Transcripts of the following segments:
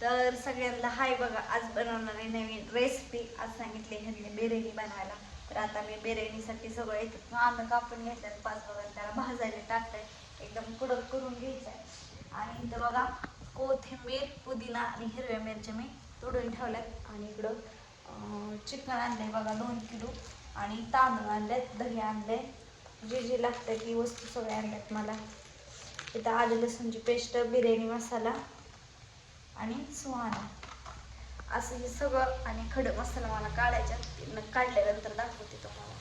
तर सगळ्यांना हाय बघा आज बनवणार आहे नवीन रेसिपी आज सांगितली ह्यांनी बिर्याणी बनवायला तर आता मी बिर्याणीसाठी सगळं इथं कांदा कापून घेतलं पाच बघा त्याला भाजायला टाकतंय एकदम कुडक करून घ्यायचं आहे आणि इथं बघा कोथिंबीर पुदिना आणि हिरव्या मिरच्या मी तोडून ठेवल्यात. आणि इकडं चिकन आणलंय बघा दोन किलो. आणि तांदूळ आणलेत दही आणले जे जे लागतं ती वस्तू सगळ्या आणल्यात मला. इथं आलं लसूणची पेस्ट बिर्याणी मसाला. आणि सुहाना असं हे सगळं आणि खडं मसाला मला काढायचा काढल्यानंतर दाखवते तुम्हाला.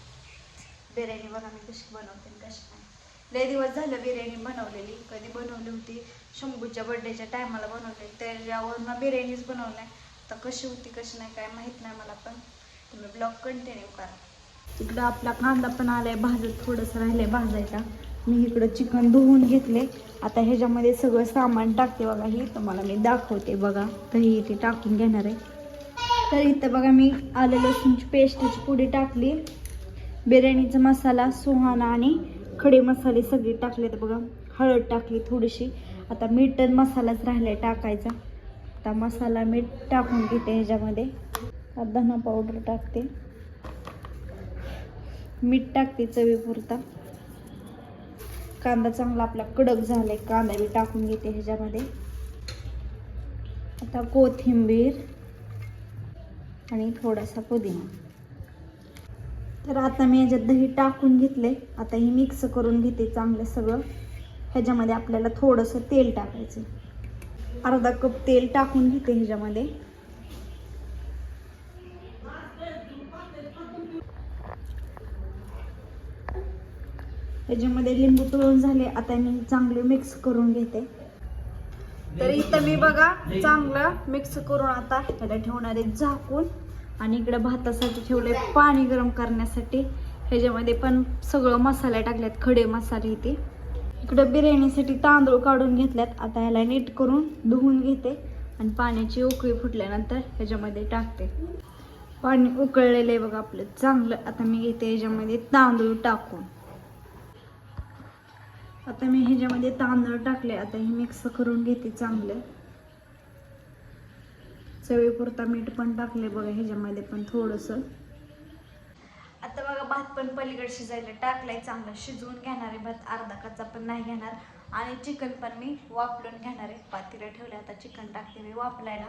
बिर्याणी बघा मी कशी बनवते आणि कशी नाही. लय दिवस झालं बिर्याणी बनवलेली. कधी बनवली होती शंभूच्या बर्थडेच्या टायमाला बनवलेली त्याच्यावर बिर्याणीच बनवलाय तर कशी होती कशी नाही काय माहीत नाही मला पण. तुम्ही ब्लॉग कंटिन्यू करा. तिकडं आपला कांदा पण आलाय भाजत थोडंसं राहिलंय भाजायचा मी इकडं चिकन धुवून घेतले. आता ह्याच्यामध्ये सगळं सामान टाकते बघा ही. तुम्हाला मी दाखवते बघा. दही इथे टाकून घेणार आहे. तर इथं बघा मी आलं लसूणची पेस्टची पुडी टाकली. बिर्याणीचा मसाला सुहाना आणि खडे मसाले सगळे टाकले तर बघा. हळद टाकली थोडीशी. आता मीठ आणि मसालाच आहे टाकायचा. आता मसाला मीठ टाकून घेते ह्याच्यामध्ये. धना पावडर टाकते. मीठ टाकते चवीपुरता. कांदा चांगला आपला कडक झालाय कांदा मी टाकून घेते ह्याच्यामध्ये. आता कोथिंबीर आणि थोडासा पुदिना. तर आता मी ह्याच्यात दही टाकून घेतले आता ही मिक्स करून घेते चांगलं सगळं. ह्याच्यामध्ये आपल्याला थोडंसं तेल टाकायचं अर्धा कप तेल टाकून घेते ह्याच्यामध्ये. ह्याच्यामध्ये लिंबू तळून झाले. आता मी चांगले मिक्स करून घेते. तर इथं मी बघा चांगलं मिक्स करून आता ह्याला ठेवणारे झाकून. आणि इकडे भातासाठी ठेवले पाणी गरम करण्यासाठी. ह्याच्यामध्ये पण सगळं मसाले टाकल्यात खडे मसाले इथे. इकडं बिर्याणीसाठी तांदूळ काढून घेतल्यात. आता ह्याला नीट करून धुवून घेते. आणि पाण्याची उकळी फुटल्यानंतर ह्याच्यामध्ये टाकते. पाणी उकळलेलं आहे बघा आपलं. चांगलं. आता मी घेते ह्याच्यामध्ये तांदूळ टाकून. आता मी ह्याच्यामध्ये तांदूळ टाकले आता हे मिक्स करून घेते चांगलं. चवीपुरता मीठ पण टाकले बघा ह्याच्यामध्ये पण थोडस. आता बघा भात पण पलीकडे शिजायला टाकलाय चांगलं शिजवून घेणार आहे भात. अर्धा कच्चा पण नाही घेणार. आणि चिकन पण मी वापरून घेणार आहे. पातीला ठेवले आता चिकन टाकते मी वापरायला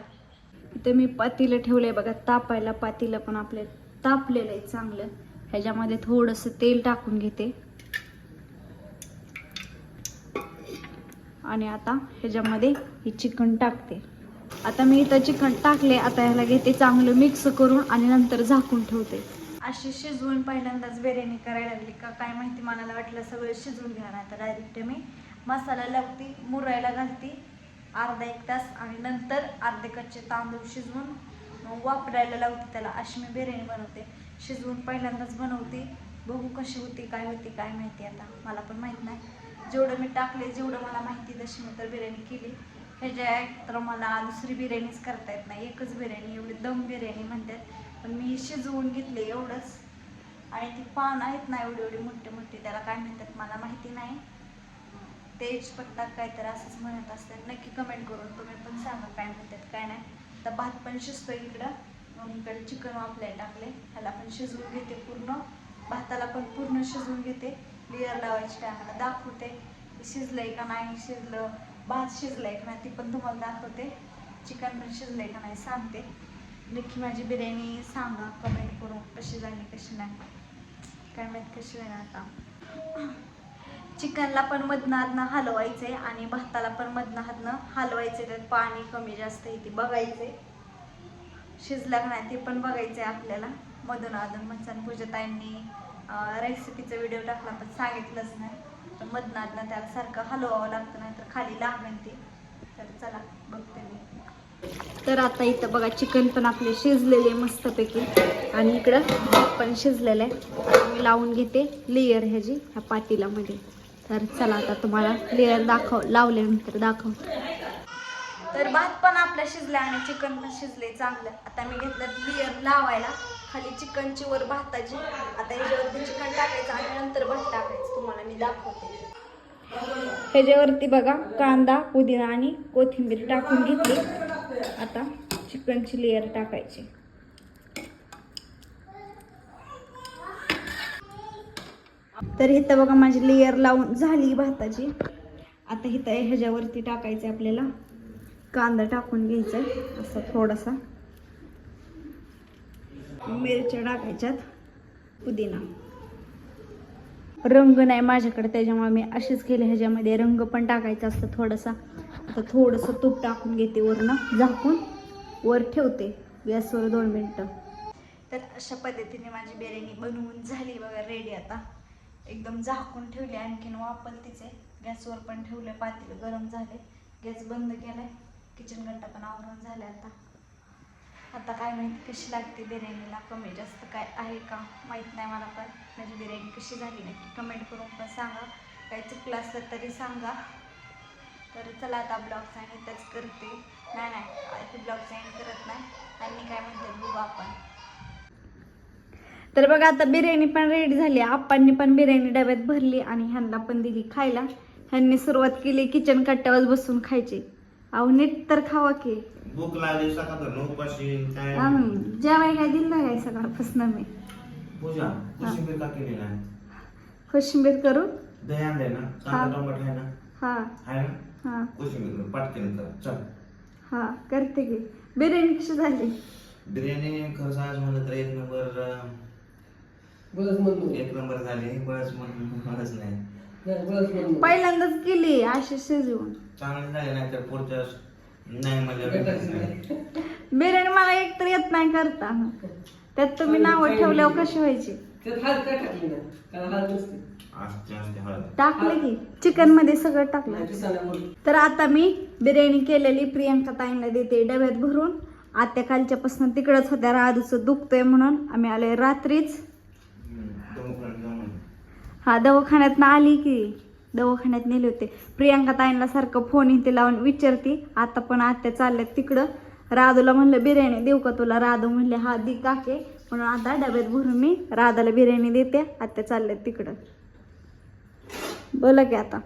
इथे मी पातीला ठेवलंय बघा तापायला पातीला पण आपले तापलेलं आहे चांगलं. ह्याच्यामध्ये थोडंसं तेल टाकून घेते. आणि आता ह्याच्यामध्ये ही चिकन टाकते. आता मी इथं चिकन टाकले आता ह्याला घेते चांगलं मिक्स करून आणि नंतर झाकून ठेवते. अशी शिजवून पहिल्यांदाच बिर्याणी करायला लागली का काय माहिती मनाला वाटलं सगळं शिजवून घेणार तर डायरेक्ट मी मसाला लावते मुरायला घालते अर्धा एक तास आणि नंतर अर्धे कच्चे तांदूळ शिजवून मग वापरायला लावते त्याला. अशी मी बिर्याणी बनवते. शिजवून पहिल्यांदाच बनवते. बघू कशी होती काय होती काय माहिती आता. मला पण माहीत नाही. जेवढं मी टाकले जेवढं मला माहिती तशी मी तर बिर्याणी केली. ह्याच्या तर मला दुसरी बिर्याणीच करता येत नाही. एकच बिर्याणी एवढी दम बिर्याणी म्हणतात. पण मी शिजवून घेतले एवढंच. आणि ती पान आहेत ना एवढी एवढी मोठी मोठी त्याला काय म्हणतात मला माहिती नाही. तेजपत्ता काय तर असंच म्हणत असतात. नक्की कमेंट करून तुम्ही पण सांगा काय म्हणतात काय नाही. तर भात पण शिजतो इकडं. मग इकडे चिकन वापलाय टाकले ह्याला पण शिजवून घेते पूर्ण. भाताला पण पूर्ण शिजवून घेते. लेअर लावायची टायमाला दाखवते. शिजलंय का नाही? शिजलं. भात शिजलंय का नाही? ती पण तुम्हाला दाखवते. चिकन पण शिजलंय का नाही? सांगते. नक्की माझी बिर्याणी सांगा. कमेंट करून कशी झाली कशी नाही. काय माहीत कशी झाली आता? चिकनला पण मधनं हलवायचं हलवायचंय आणि भाताला पण मधनं हातनं हलवायचंय. त्यात पाणी कमी जास्त येते बघायचंय. शिजलं का नाही ते पण बघायचं आहे आपल्याला. मधून अधून मच्छान पूजताईंनी रेसिपीचा व्हिडिओ टाकला पण सांगितलंच नाही. तर मधनं आधनं त्याला सारखं हलवावं लागतं नाही तर खाली लागेल ते. तर चला बघते मी. तर आता इथं बघा चिकन पण आपले शिजलेले मस्तपैकी. आणि इकडं भात पण शिजलेलं आहे. मी लावून घेते लेयर ह्याची ह्या पातीलामध्ये. तर चला आता तुम्हाला लेयर दाखव लावल्यानंतर दाखवतो. तर भात पण आपला शिजला आणि चिकन पण शिजले चांगलं. आता मी घेतलं लेअर लावायला. खाली चिकनची वर भाताची. आता ह्याच्यावरती चिकन टाकायचं आणि नंतर भात टाकायचं. तुम्हाला मी दाखवते. ह्याच्यावरती बघा कांदा पुदिना आणि कोथिंबीर टाकून घेतली. आता चिकनची लेअर टाकायची. तर इथं बघा माझी लेअर लावून झाली भाताची. आता इथं ह्याच्यावरती टाकायचे आपल्याला. कांदा टाकून घ्यायचा आहे. असा थोडासा. मिरच्या टाकायच्यात. पुदिना. रंग नाही माझ्याकडे त्याच्यामुळे मी असेच केले. ह्याच्यामध्ये रंग पण टाकायचा असतं थोडासा. आता थोडंसं तूप टाकून घेते वरनं. झाकून वर ठेवते. गॅसवर दोन मिनटं. तर अशा पद्धतीने माझी बिर्याणी बनवून झाली बघा रेडी आता. एकदम झाकून ठेवली. आणखीन वापरतीच आहे. गॅसवर पण ठेवले पातेलं गरम झाले गॅस बंद केलाय. किचन घंटा पण आवरून झाल्या आता. आता काय माहिती कशी लागते बिर्याणीला कमी जास्त काय आहे का माहीत नाही मला पण. माझी बिर्याणी कशी झाली नक्की कमेंट करून पण सांगा. काही चुकलं असलं तरी सांगा. तर चला आता ब्लॉग साईन इथंच करते. नाही नाही ब्लॉग साईन करत नाही. त्यांनी काय म्हणतात बघू आपण. तर बघा आता बिर्याणी पण रेडी झाली. आप्पांनी पण बिर्याणी डब्यात भरली आणि ह्यांना पण दिली खायला. ह्यांनी सुरुवात केली किचन कट्ट्यावर बसून खायची. अहो नीट तर खावा की. भूक लागली सकाळ उपाशी काय? आम्ही जेवाय काय दिलं काय सकाळपासून मी पूजा कोशिंबीर का केली नाही? कोशिंबीर करू? दही आणलंय ना. कांदा टोमॅटो आहे ना? हा. आहे ना? हा. कोशिंबीर कर, पाटकीने कर चल. हा करते की. बिर्याणी कशी झाली? बिर्याणी खरं सांगायचं म्हणलं तर एक नंबर एक नंबर झाली. बस म्हणूनच नाही. बरंच म्हणलो पहिल्यांदाच केली अशी शिजवून. चांगली झाली नाही तर पुढच्या वेळेस नाही नाही. बिर्याणी मला एक तर येत नाही करता. त्यात तुम्ही नावं ठेवल्यावर कशी व्हायची? त्यात हळद काय टाकली ना कारण हळद नसते. असते असते हळद. टाकले की? चिकनमध्ये सगळं टाकलं. तर आता मी बिर्याणी केलेली प्रियंका ताईंना देते डब्यात भरून. आत्या कालच्यापासून तिकडच होत्या राधूचं दुखतंय म्हणून आम्ही आलोय रात्रीच. हम्म, जाऊन. हा दवाखान्यात आली की. दवाखान्यात नेले होते. प्रियांका ताईंना सारखं फोन इथे लावून विचारते आता पण आत्या चालल्यात तिकडं? राधूला म्हणलं बिर्याणी देऊ का तुला? राधू म्हणले हा दी काके म्हणून आता डब्यात भरून मी राधाला बिर्याणी देते आत्या चालल्यात तिकडं. बोला की आता.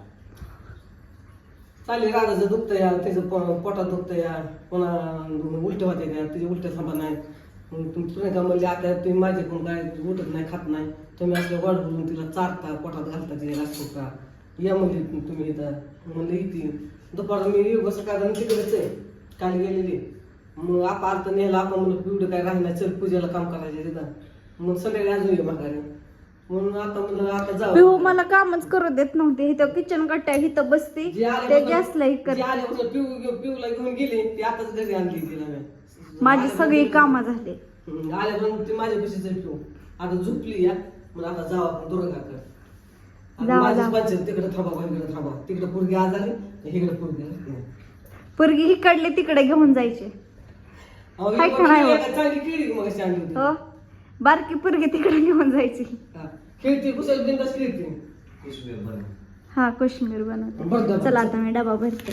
चालेल राधाचं दुखतं या त्याचं प- पोटात दुखतं या पुन्हा उलट्या होते त्या त्याचे उलट्या थांबा नाही मग तुम्ही प्रियंका म्हणले आता तुम्ही माझ्याकडून काय? उठत नाही खात नाही. तुम्ही असले वाढ बोलून तिला चारता पोटात घालता तिला असतो का? या म्हणले तुम्ही इथं. म्हणलं इथे. दुपार मी येऊ कसं कारण तिकडेच आहे. काल गेलेली. मग आपा अर्थ नेला आपण म्हणलं पिवडं काय राहिलं चल पूजेला काम करायचं तिथं. मग संध्याकाळी अजून ये माघारी. म्हणून आता म्हणलं आता पिहू जाऊ मला कामच करू देत नव्हते. इथं किचन कट्ट्या इथं बसते. जे आले ते गॅसला जे कर पिऊ घेऊ- पिऊला घेऊन गेली ती आताच घरी आणली तिला मी. माझी सगळी कामं झाली. हम्म, आल्यापासून ती माझ्या पशीच पिऊ. आता झोपली या. मग आता जाऊ आपण दुर्गाकडे. जावा, माझी जावा. पंचायत तिकडे थांबा इकडे थांबा तिकडे पोरगी आजारी इकडे पोरगी. पोरगी इकडले तिकडे घेऊन जायचे अहो, हाय ही का नाही पोरगी बा? एका चांगली केळी मग अशी आणली होती. हो बारकी पोरगी तिकडे घेऊन जायची हा. खेळती कुशल बिंदास खेळती कोशिंबीर बरं हा कोशिंबीर बरं, बनवते बरं. चला आता मी डबा भरते